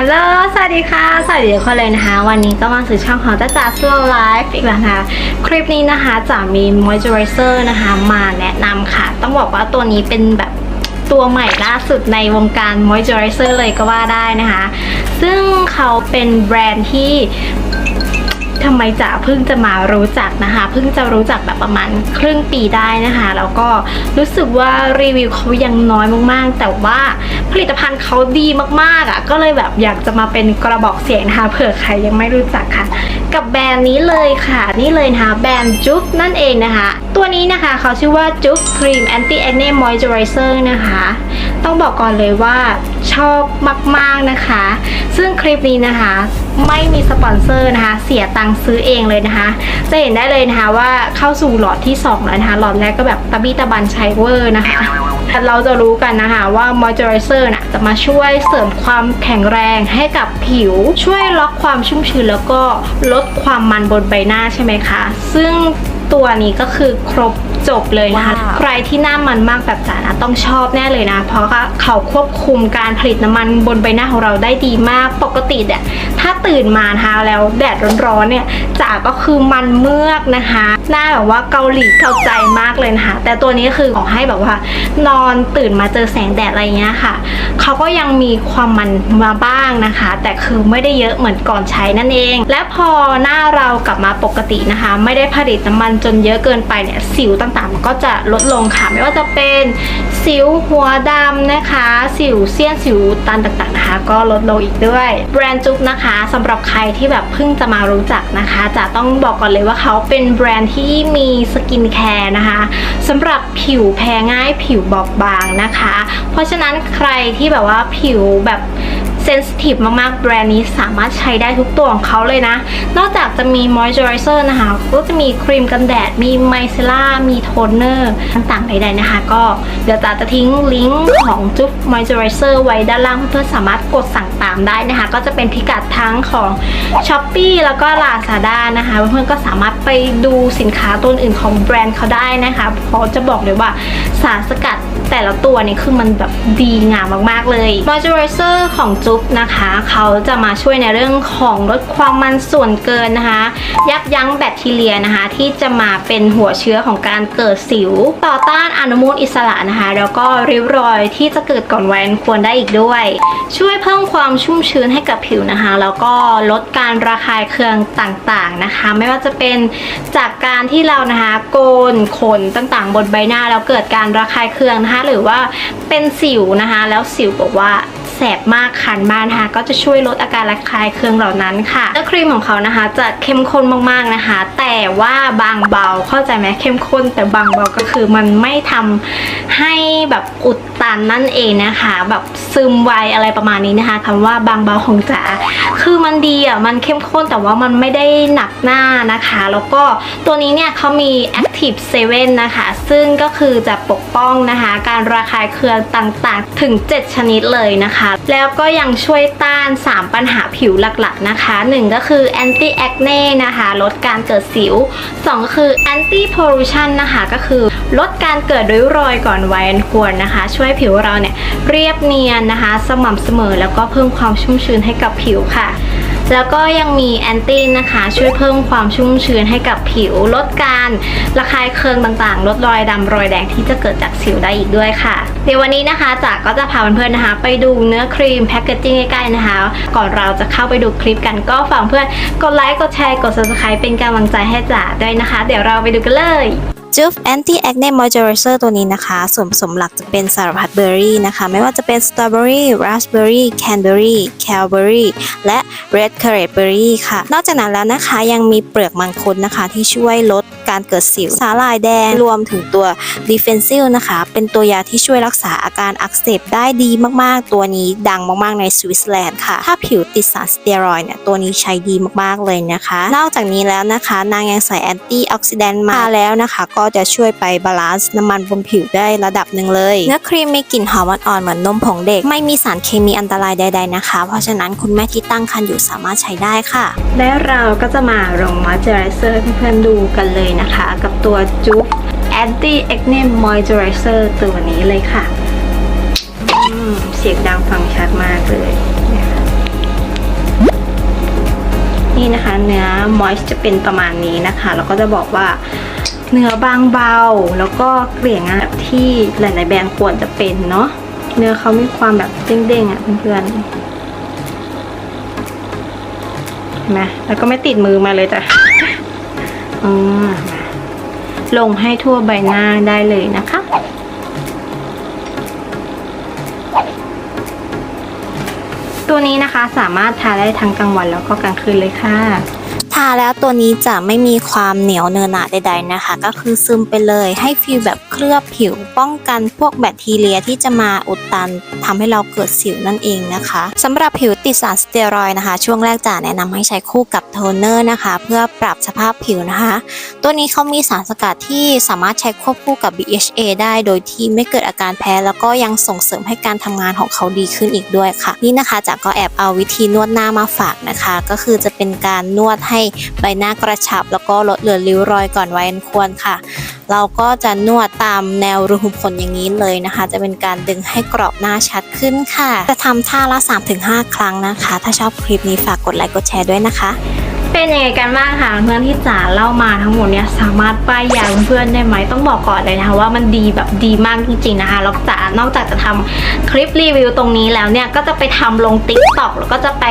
ฮัลโหล สวัสดีค่ะ สวัสดีทุกคนเลยนะคะ วันนี้ก็มาสู่ช่องของจ้าจ๋า Slow Life อีกแล้วนะคะ คลิปนี้นะคะจะมี moisturizer นะคะ มาแนะนำค่ะ ต้องบอกว่าตัวนี้เป็นแบบตัวใหม่ล่าสุดในวงการ moisturizer เลยก็ว่าได้นะคะ ซึ่งเขาเป็นแบรนด์ที่ ทำไมจ๋าเพิ่งจะมารู้จักนะคะ เพิ่งจะรู้จักแบบประมาณครึ่งปีได้นะคะ แล้วก็รู้สึกว่ารีวิวเขายังน้อยมากๆ แต่ว่าผลิตภัณฑ์เขาดีมากๆอะ ก็เลยแบบอยากจะมาเป็นกระบอกเสียงนะคะเผื่อใครยังไม่รู้จักค่ะ กับแบรนด์นี้เลยค่ะ นี่เลยนะคะแบรนด์จุ๊บนั่นเองนะคะ ตัวนี้นะคะเขาชื่อว่าจุ๊บครีมแอนตี้แอ n เน่มอยเจอไรเซอร์นะคะ ต้องบอกก่อนเลยว่าชอบมากๆนะคะ ซึ่งคลิปนี้นะคะ ไม่มีสปอนเซอร์นะคะ เสียตังค์ซื้อเองเลยนะคะ จะเห็นได้เลยนะคะว่าเข้าสู่หลอดที่2แล้วนะคะหลอดแรกก็แบบตะบี้ตะบันใช้เวอร์นะคะเราจะรู้กันนะคะว่ามอยเจอไรเซอร์น่ะจะมาช่วยเสริมความแข็งแรงให้กับผิว ช่วยล็อกความชุ่มชื้นแล้วก็ลดความมันบนใบหน้าใช่ไหมคะ ซึ่งตัวนี้ก็คือครบ จบเลยนะคะ ว้าว ใครที่หน้ามันมากแบบจ๋านะต้องชอบแน่เลยนะ เพราะว่าเขาควบคุมการผลิตน้ำมันบนใบหน้าของเราได้ดีมาก ปกติเนี่ยถ้าตื่นมานะคะแล้วแดดร้อนๆเนี่ยจ๋าก็คือมันเมือกนะคะ หน้าแบบว่าเกาหลีเกาใจมากเลยนะคะ แต่ตัวนี้คือขอให้แบบว่า นอนตื่นมาเจอแสงแดดอะไรเงี้ยค่ะ เขาก็ยังมีความมันมาบ้างนะคะ แต่คือไม่ได้เยอะเหมือนก่อนใช้นั่นเอง และพอหน้าเรากลับมาปกตินะคะ ไม่ได้ผลิตน้ำมันจนเยอะเกินไปเนี่ยสิวต่างๆมันก็จะลดลงค่ะ ไม่ว่าจะเป็นสิวหัวดำนะคะ สิวเซียนสิวตันต่างๆนะคะ ก็ลดลงอีกด้วยแบรนด์จุ๊บนะคะสำหรับใครที่แบบเพิ่งจะมารู้จักนะคะ จะต้องบอกก่อนเลยว่าเขาเป็นแบรนด์ที่มีสกินแคร์นะคะสำหรับผิวแพ้ง่ายผิวบอบบางนะคะ เพราะฉะนั้นใครที่แบบว่าผิวแบบ ซนซิทีฟมากๆ แบรนด์นี้สามารถใช้ได้ทุกตัวของเขาเลยนะ นอกจากจะมีมอยส์เจอไรเซอร์นะคะ ก็จะมีครีมกันแดด มีไมเซล่า มีโทนเนอร์ต่างๆใดๆนะคะ ก็เดี๋ยวจ๋าจะทิ้งลิงก์ของจุ๊บมอยส์เจอไรเซอร์ไว้ด้านล่างเพื่อสามารถกดสั่งตามได้นะคะ ก็จะเป็นพิกัดทั้งของ s h อ p e e แล้วก็ Lazada นะคะ เพื่อนๆก็สามารถไปดูสินค้าตัวอื่นของแบรนด์เขาได้นะคะเพราะจะบอกเลยว่าสารสกัด แต่ละตัวนี่คือมันแบบดีงามมากๆเลย Moisturizer ของจุ๊บนะคะ เขาจะมาช่วยในเรื่องของลดความมันส่วนเกินนะคะ ยับยั้งแบคทีเรียนะคะ ที่จะมาเป็นหัวเชื้อของการเกิดสิว ต่อต้านอนุมูลอิสระนะคะ แล้วก็ริ้วรอยที่จะเกิดก่อนวัยควรได้อีกด้วย ช่วยเพิ่มความชุ่มชื้นให้กับผิวนะคะ แล้วก็ลดการระคายเคืองต่างๆนะคะ ไม่ว่าจะเป็นจากการที่เรานะคะโกนขนต่างๆ บนใบหน้าแล้วเกิดการระคายเคืองนะคะหรือว่าเป็นสิวนะคะ แล้วสิวบอกว่าแสบมากคันมากนะคะ ก็จะช่วยลดอาการระคายเคืองเหล่านั้นค่ะแล้วครีมของเขานะคะ จะเข้มข้นมากๆนะคะ แต่ว่าบางเบาเข้าใจไหมเข้มข้น แต่บางเบาก็คือมันไม่ทำให้แบบอุดตันนั่นเองนะคะ แบบ ซึมไวอะไรประมาณนี้นะคะคำว่าบางเบาของจ๋าคือมันดีอะมันเข้มข้นแต่ว่ามันไม่ได้หนักหน้านะคะ แล้วก็ตัวนี้เนี่ยเขามี Active 7 นะคะ ซึ่งก็คือจะปกป้องนะคะ การระคายเคืองต่างๆ ถึง 7 ชนิดเลยนะคะ แล้วก็ยังช่วยต้าน 3 ปัญหาผิวหลักๆนะคะ 1 ก็คือ anti acne นะคะ ลดการเกิดสิว 2 ก็คือ anti pollution นะคะ ก็คือลดการเกิดริ้วรอยก่อนวัยอันควรนะคะ ช่วยผิวเราเนี่ยเรียบเนียนนะคะ สม่ำเสมอแล้วก็เพิ่มความชุ่มชื้นให้กับผิวค่ะ แล้วก็ยังมีแอนตี้นะคะ ช่วยเพิ่มความชุ่มชื้นให้กับผิว ลดการระคายเคืองต่างๆ ลดรอยดำรอยแดงที่จะเกิดจากสิวได้อีกด้วยค่ะ เดี๋ยววันนี้นะคะจ๋าก็จะพาเพื่อนๆนะคะ ไปดูเนื้อครีมแพคเกจจิ้งใกล้ๆนะคะ ก่อนเราจะเข้าไปดูคลิปกันก็ฝากเพื่อนกดไลค์กดแชร์กด subscribe เป็นกำลังใจให้จ๋าด้วยนะคะ เดี๋ยวเราไปดูกันเลย จุ๊บ Anti Acne Moisturizer ตัวนี้นะคะส่วนผสมหลักจะเป็นสารพัดเบอร์รี่นะคะ ไม่ว่าจะเป็นสตรอเบอรี่ราสเบอรี่แคนเบอรี่แคลเบอรี่และเรดเค r ร t เบอรี่ค่ะ นอกจากนั้นแล้วนะคะยังมีเปลือกมังคุดนะคะที่ช่วยลด การเกิดสิวสาลายแดงรวมถึงตัว d e f e n s i l นะคะ เป็นตัวยาที่ช่วยรักษาอาการอักเสบได้ดีมากๆ ตัวนี้ดังมากๆในสวิตเซอร์แลนด์ค่ะ ถ้าผิวติดสารสเตียรอยด์เนี่ยตัวนี้ใช้ดีมากๆเลยนะคะ นอกจากนี้แล้วนะคะ นางยังใส่แอนตี้ออกซิแดนต์มาแล้วนะคะ ก็จะช่วยไปบาลานซ์น้ำมันบนผิวได้ระดับหนึ่งเลย เนื้อครีมมีกลิ่นหอมอ่อนๆเหมือนนมผงเด็ก ไม่มีสารเคมีอันตรายใด ๆนะคะ เพราะฉะนั้นคุณแม่ที่ตั้งครรภ์อยู่สามารถใช้ได้ค่ะ และเราก็จะมาลงมอยเจอไรเซอร์ให้เพื่อนๆดูกันเลยนะคะ กับตัวจุ๊บ Anti Acne Moisturizer ตัวนี้เลยค่ะ เสียงดังฟังชัดมากเลยนี่นะคะเนื้อมอยส์จะเป็นประมาณนี้นะคะแล้วก็จะบอกว่าเนื้อบางเบา แล้วก็เกลี่ยงานแบบที่หลาย ๆ แบรนด์ควรจะเป็นเนาะเนื้อเขามีความแบบเด้งๆอะเพื่อนๆเห็นไหมแล้วก็ไม่ติดมือมาเลยจ้ะ ลงให้ทั่วใบหน้าได้เลยนะคะ ตัวนี้นะคะสามารถทาได้ทั้งกลางวันแล้วก็กลางคืนเลยค่ะาแล้วตัวนี้จะไม่มีความเหนียวเนอะหนะใด ๆนะคะ ก็คือซึมไปเลยให้ฟีลแบบเคลือบผิวป้องกันพวกแบคทีเรียที่จะมาอุดตันทำให้เราเกิดสิวนั่นเองนะคะสำหรับผิวติดสารสเตียรอยนะคะ ช่วงแรกจะแนะนำให้ใช้คู่กับโทนเนอร์นะคะ เพื่อปรับสภาพผิวนะคะ ตัวนี้เขามีสารสกัดที่สามารถใช้ควบคู่กับ BHA ได้โดยที่ไม่เกิดอาการแพ้ แล้วก็ยังส่งเสริมให้การทำงานของเขาดีขึ้นอีกด้วยค่ะ นี่นะคะจากก็แอบเอาวิธีนวดหน้ามาฝากนะคะ ก็คือจะเป็นการนวดให้ใบหน้ากระชับ แล้วก็ลดเหลือริ้วรอยก่อนวัยอันควรค่ะ เราก็จะนวดตามแนวรูขุมขนอย่างนี้เลยนะคะ จะเป็นการดึงให้กรอบหน้าชัดขึ้นค่ะ จะทำท่าละ 3-5 ครั้งนะคะ ถ้าชอบคลิปนี้ฝากกดไลค์กดแชร์ด้วยนะคะ เป็นยังไงกันบ้างคะเพื่อนที่จ๋าเล่ามาทั้งหมดเนี่ยสามารถป้ายยาเพื่อนได้ไหมต้องบอกก่อนเลยนะคะว่ามันดีแบบดีมากจริงๆนะคะแล้วจ๋านอกจากจะทำคลิปรีวิวตรงนี้แล้วเนี่ยก็จะไปทำลง t ิ k t o k แล้วก็จะไป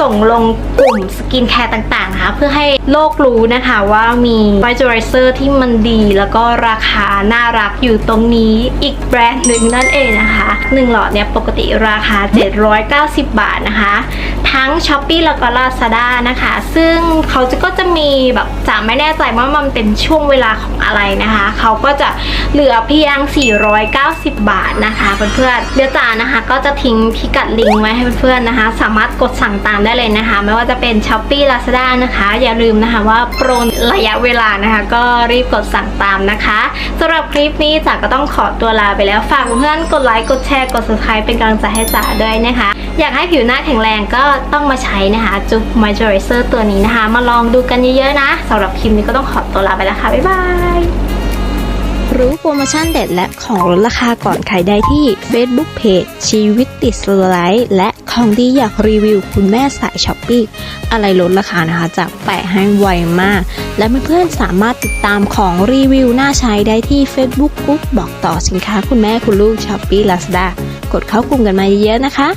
ส่งลงกลุ่มสกินแคร์ต่างๆนะคะเพื่อให้โลกรู้นะคะว่ามีมอยเจอไรเซอร์ที่มันดีแล้วก็ราคาน่ารักอยู่ตรงนี้อีกแบรนด์หนึ่งนั่นเองนะคะหนึ่งหลอดเนี่ยปกติราคา 790 บาทนะคะ ทั้ง s h อ p e e แล้วก็ Lazada นะคะ ซึ่งึ่งเขาจะก็จะมีแบบจะไม่แน่ใจว่ามันเป็นช่วงเวลาของอะไรนะคะ เขาก็จะเหลือเพียง 490 บาทนะคะเพื่อนๆเดี๋ยวจ๋านะคะ ก็จะทิ้งพิกัดลิงก์ไว้ให้เพื่อนๆนะคะ สามารถกดสั่งตามได้เลยนะคะ ไม่ว่าจะเป็น s h อ p e e Lazada นะคะ อย่าลืมนะคะว่าโปรระยะเวลานะคะ ก็รีบกดสั่งตามนะคะสำหรับคลิปนี้จ๋าก็ต้องขอตัวลาไปแล้วฝากเพื่อนๆกดไลค์กดแชร์กด subscribe เป็นกำลังใจให้จ๋าด้วยนะคะอยากให้ผิวหน้าแข็งแรงก็ต้องมาใช้นะคะจุ๊บ moisturizer ตัวนี้นะคะ มาลองดูกันเยอะๆนะสำหรับคลิปนี้ก็ต้องขอตัวลาไปแล้วค่ะ บ๊ายบายรู้โปรโมชั่นเด็ดและของลดราคาก่อนใครได้ที่ Facebook Page ชีวิตติดสไลท์และของดีอยากรีวิวคุณแม่สายช้อปปี้อะไรลดราคานะคะจากแปะให้ไวมาก และเพื่อนๆสามารถติดตามของรีวิวน่าใช้ได้ที่ Facebook กรุ๊ปบอกต่อสินค้าคุณแม่คุณลูกช้อปปี้ลาซาด้ากดเข้ากลุ่มกันมาเยอะๆนะคะ